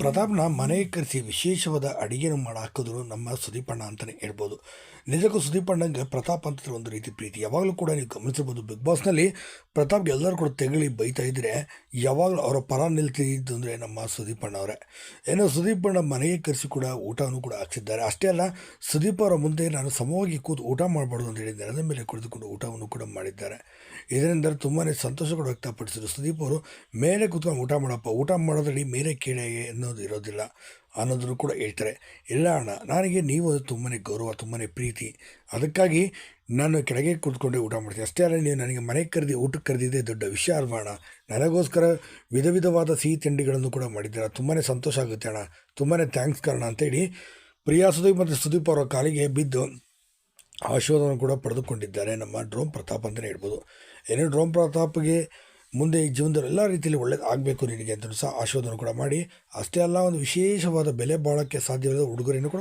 ಪ್ರತಾಪ್ನ ಮನೆಗೆ ಕರೆಸಿ ವಿಶೇಷವಾದ ಅಡಿಗೆನ ಮಾಡಿ ಹಾಕಿದ್ರು ನಮ್ಮ ಸುದೀಪಣ್ಣ ಅಂತಲೇ ಹೇಳ್ಬೋದು. ನಿಜಕ್ಕೂ ಸುದೀಪಣ್ಣಂಗೆ ಪ್ರತಾಪ್ ಅಂತ ಒಂದು ರೀತಿ ಪ್ರೀತಿ. ಯಾವಾಗಲೂ ಕೂಡ ನೀವು ಗಮನಿಸಿರ್ಬೋದು ಬಿಗ್ ಬಾಸ್ನಲ್ಲಿ ಪ್ರತಾಪ್ಗೆ ಎಲ್ಲರೂ ಕೂಡ ತೆಗಳಿ ಬೈತಾ ಇದ್ದರೆ ಯಾವಾಗಲೂ ಅವರ ಪರ ನಿಲ್ತಿದ್ದು ಅಂದರೆ ನಮ್ಮ ಸುದೀಪಣ್ಣ ಅವರೇ. ಏನೋ ಸುದೀಪಣ್ಣ ಮನೆಗೆ ಕರೆಸಿ ಕೂಡ ಊಟವನ್ನು ಕೂಡ ಹಾಕ್ಸಿದ್ದಾರೆ. ಅಷ್ಟೇ ಅಲ್ಲ, ಸುದೀಪ್ ಅವರ ಮುಂದೆ ನಾನು ಸಮವಾಗಿ ಕೂತು ಊಟ ಮಾಡಬಾರ್ದು ಅಂತ ಹೇಳಿ ನೆಲದ ಮೇಲೆ ಕುಳಿತುಕೊಂಡು ಊಟವನ್ನು ಕೂಡ ಮಾಡಿದ್ದಾರೆ. ಇದರಿಂದ ತುಂಬಾ ಸಂತೋಷ ಕೂಡ ವ್ಯಕ್ತಪಡಿಸಿದರು. ಸುದೀಪ್ ಅವರು, ಮೇಲೆ ಕೂತ್ಕೊಂಡು ಊಟ ಮಾಡಪ್ಪ, ಊಟ ಮಾಡೋದ್ರಲ್ಲಿ ಮೇಲೆ ಕೀಳೆ ಅನ್ನೋದು ಇರೋದಿಲ್ಲ ಅನ್ನೋದನ್ನು ಕೂಡ ಹೇಳ್ತಾರೆ. ಇಲ್ಲ ಅಣ್ಣ, ನನಗೆ ನೀವು ತುಂಬಾ ಗೌರವ ತುಂಬಾ ಪ್ರೀತಿ. ಅದಕ್ಕಾಗಿ ನಾನು ಕೆಳಗೆ ಕೂತ್ಕೊಂಡೆ ಊಟ ಮಾಡ್ತೀನಿ. ಅಷ್ಟೇ ಅಲ್ಲ, ನೀವು ನನಗೆ ಮನೆಗೆ ಕರೆದಿ, ಊಟಕ್ಕೆ ಕರೆದಿದ್ದೆ ದೊಡ್ಡ ವಿಷಯ ಅಲ್ವಾ ಅಣ್ಣ? ನನಗೋಸ್ಕರ ವಿಧ ವಿಧವಾದ ಸಿಹಿ ತಿಂಡಿಗಳನ್ನು ಕೂಡ ಮಾಡಿದ್ದೀರ? ತುಂಬಾ ಸಂತೋಷ ಆಗುತ್ತೆ ಅಣ್ಣ. ತುಂಬಾ ಥ್ಯಾಂಕ್ಸ್ ಕಾರಣ ಅಂತೇಳಿ ಪ್ರಿಯಾ ಸುದೀಪ್ ಮತ್ತು ಸುದೀಪ್ ಅವರ ಕಾಲಿಗೆ ಬಿದ್ದು ಆಶೀರ್ವಾದವನ್ನು ಕೂಡ ಪಡೆದುಕೊಂಡಿದ್ದಾರೆ ನಮ್ಮ ಡ್ರೋಮ್ ಪ್ರತಾಪ್ ಅಂತಲೇ ಹೇಳ್ಬೋದು. ಏನೇ ಡ್ರೋಮ್ ಪ್ರತಾಪ್ಗೆ ಮುಂದೆ ಈ ಜೀವನದಲ್ಲಿ ಎಲ್ಲ ರೀತಿಯಲ್ಲಿ ಒಳ್ಳೇದು ಆಗಬೇಕು ನಿನಗೆ ಅಂತ ಸಹ ಆಶೀರ್ವಾದವನ್ನು ಕೂಡ ಮಾಡಿ. ಅಷ್ಟೇ ಅಲ್ಲ, ಒಂದು ವಿಶೇಷವಾದ ಬೆಲೆ ಬಾಳೋಕ್ಕೆ ಸಾಧ್ಯವಾದ ಉಡುಗೊರೆಯನ್ನು ಕೂಡ